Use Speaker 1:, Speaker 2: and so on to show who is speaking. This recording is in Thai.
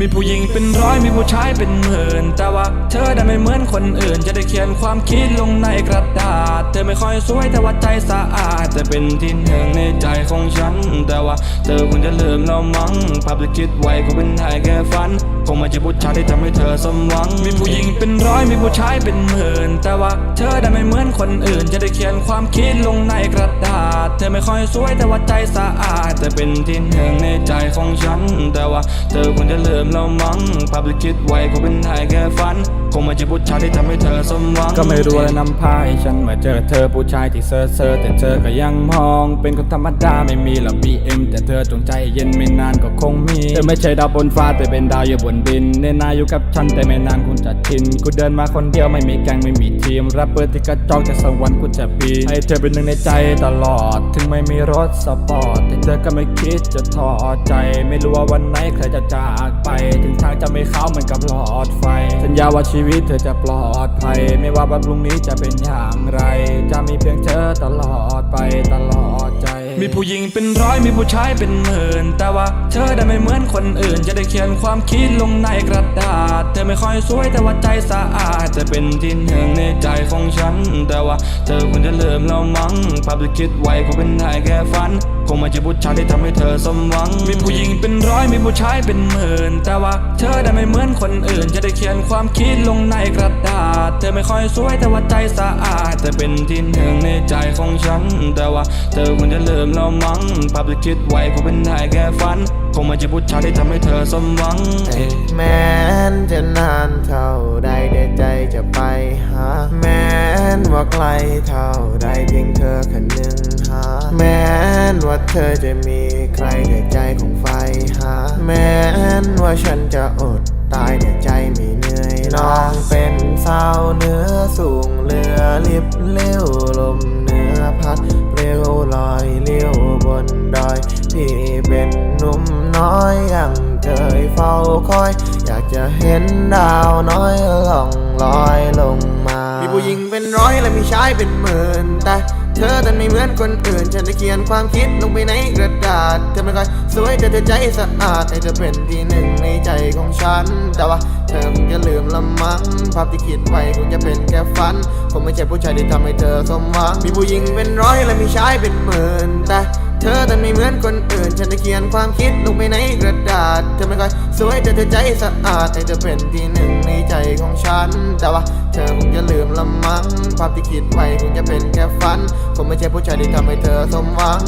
Speaker 1: มีผู้หญิงเป็นร้อยมีผู้ชายเป็นหมื่น แต่ว่าเธอได้ไม่เหมือนคนอื่น จะได้เขียนความคิดลงในกระดาษ เธอไม่ค่อยสวยแต่ว่าใจสะอาดจะเป็นที่หนึ่งในใจของฉัน แต่ว่าเธอคงจะลืมเรามั้งภาพที่คิดไว้ก็เป็นแค่แค่ฝันคงไม่ใช่ผู้ชายที่ทำให้เธอสมหวัง มีผู้หญิงเป็นร้อยมีผู้ชายเป็นหมื่น แต่ว่าเธอได้ไม่เหมือนคนอื่น จะได้เขียนความคิดลงในกระดาษ เธอไม่ค่อยสวยแต่ว่าใจสะอาดจะเป็นที่หนึ่งในใจของฉัน แต่ว่าเธอคงจะลืมเรามั้งภาพที่คิดไว้ก็เป็นแค่แค่ฝัน คงไม่ใช่ผู้ชายที่ทำให้เธอสมหวัง
Speaker 2: ก็ไม่รู้อะไรนำพาให้ฉันมาเจอเธอผู้ชายที่เซอร์เซอร์แต่เธอก็ยังมอง เป็นคนธรรมดาไม่มีหรอก BM แต่เธอจงใจเย็นไม่นานก็คงมีเธอไม่ใช่ดาวบนฟ้าแต่เป็นดาวอยู่บนดินเนนาอยู่กับฉันแต่ไม่นานคุณจะชินกูเดินมาคนเดียวไม่มีแก๊งไม่มีทีมรับเปิดที่กระจอกแต่สักวันกูจะปีนให้เธอเป็นหนึ่งในใจตลอด ถึงไม่มีรถสปอร์ตแต่เธอก็ไม่คิดจะท้อใจ ไม่รู้ว่าวันไหนใครจะจากไปถึงทางจะ ไม่เข้าเหมือนกับหลอดไฟ สัญญาว่าชีวิตเธอจะปลอดภัย ไม่ว่าวันพรุ่งนี้จะเป็นอย่างไร จะมีเพียงเธอตลอดไปตลอดใจ
Speaker 1: มีผู้หญิงเป็นร้อยมีผู้ชายเป็นหมื่น แต่ว่าเธอได้ไม่เหมือนคนอื่น จะได้เขียนความคิดลงในกระดาษ เธอไม่ค่อยสวยแต่ว่าใจสะอาดจะเป็นที่หนึ่งในใจของฉัน แต่ว่าเธอคงจะเลืมเรามั้งภาพที่คิดไว้ก็เป็นได้แค่ฝัน คงไม่ใช่ผู้ชายที่ทำให้เธอสมหวัง มีผู้หญิงเป็นร้อยมีผู้ชายเป็นหมื่น แต่ว่าเธอได้ไม่เหมือนคนอื่น จะได้เขียนความคิดลงในกระดาษ เธอไม่ค่อยสวยแต่ว่าใจสะอาดจะเป็นที่หนึ่งในใจของฉัน แต่ว่าเธอคงจะลืมเรามั้งภาพที่คิดไว้ก็เป็นได้แค่ฝัน คงไม่ใช่ผู้ชายที่ทำให้เธอสมหวัง
Speaker 3: แม้นจะนานเท่าใดแต่ใจจะไปหา แม้นว่าไกลเท่าใดเพียงเธอค่หนึ่ง หา แม้นว่าเธอจะมีใครแต่ใจของไฟหา แม้นว่าฉันจะอดตายแต่ใจไม่เหนื่อยน้องเป็นสาวเนื้อสูงเรือลิบเลี้ยวลมเนื้อพัดเร็วลอยเลี้ยวบนดอย พี่เป็นหนุ่มน้อยยังเคยเฝ้าคอย อยากจะเห็นดาวน้อยล่องลอยลงมา มีผู้หญิงเป็นร้อยและมีชายเป็นหมื่นแต่ เธอแต่ไม่เหมือนคนอื่น ฉันจะเขียนความคิดลงไปในกระดาษ เธอไม่ค่อยสวยแต่เธอใจสะอาดให้เธอเป็นที่หนึ่งในใจของฉัน แต่ว่าเธอคงจะลืมละมั้งภาพที่คิดไว้คงจะเป็นแค่ฝันคงไม่ใช่ผู้ชายที่ทำให้เธอสมหวังมีผู้หญิงเป็นร้อยและมีชายเป็นหมื่นแต่ เธอแต่ไม่เหมือนคนอื่น ฉันจะเขียนความคิดลงไปในกระดาษ เธอไม่ค่อยสวยแต่เธอใจสะอาดให้เธอเป็นที่หนึ่งในใจของฉัน แต่ว่าเธอคงจะลืมละมั้งภาพที่คิดไว้คงจะเป็นแค่ฝันคงไม่ใช่ผู้ชายที่ทำให้เธอสมหวัง